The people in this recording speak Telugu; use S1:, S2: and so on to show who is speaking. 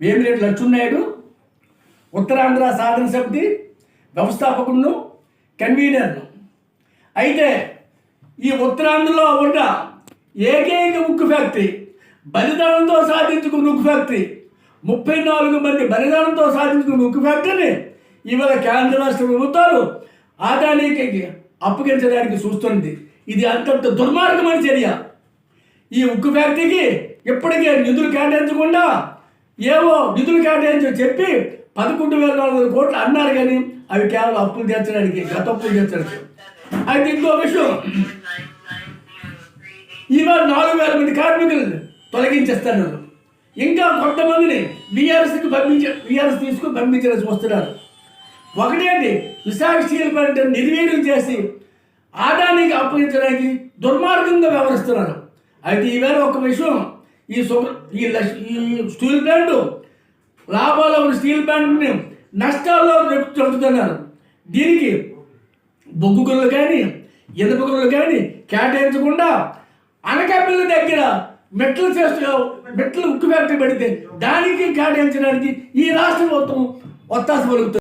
S1: వేమిరెడ్డి లక్ష్మీనాయుడు ఉత్తరాంధ్ర సాధన సమితి వ్యవస్థాపకుడును కన్వీనర్ను అయితే ఈ ఉత్తరాంధ్రలో ఉన్న ఏకైక ఉక్కు ఫ్యాక్టరీ బలిదానంతో సాధించుకున్న ఉక్కు ఫ్యాక్టరీ ముప్పై నాలుగు మంది బలిదానంతో సాధించుకున్న ఉక్కు ఫ్యాక్టరీని ఇవాళ కేంద్ర రాష్ట్ర ప్రభుత్వాలు ఆదానికి అప్పగించడానికి చూస్తుంది. ఇది అంతంత దుర్మార్గమైన చర్య. ఈ ఉక్కు ఫ్యాక్టరీకి ఇప్పటికే నిధులు కేటాయించకుండా ఏవో నిధులు కేటాయించి చెప్పి పదకొండు వేల నాలుగు వందల కోట్లు అన్నారు కానీ అవి కేవలం అప్పులు తీర్చడానికి గత అప్పులు తీర్చడానికి. అయితే ఇంకో విషయం. ఇవాళ నాలుగు వేల మంది కార్మికులు తొలగించేస్తున్నారు. ఇంకా కొంతమందిని విఆర్ఎస్కి పంపించ విఆర్ఎస్ తీసుకుని పంపించాల్సి వస్తున్నారు. ఒకటేంటి? విశాఖ స్టీల్ ప్లాంట్ నిర్వీర్యం చేసి ఆదానికి అప్పగించడానికి దుర్మార్గంగా వ్యవహరిస్తున్నారు. అయితే ఈవేళ ఒక విషయం. ఈ సు- ఈ ఈ స్టీల్ ప్లాంట్ లాభాలు ఉన్న స్టీల్ ప్లాంట్ని నష్టాల్లో చెబుతున్నారు దీనికి బొగ్గు గొర్రెలు కానీ ఇనుప గొర్రెలు కానీ కేటాయించకుండా అనకాపల్లి దగ్గర మెట్లు చేస్తూ మెట్లు ఉక్కు ఫ్యాక్టరీ పెడితే దానికి కేటాయించడానికి ఈ రాష్ట్ర ప్రభుత్వం ఒత్తాస పలుకుతుంది.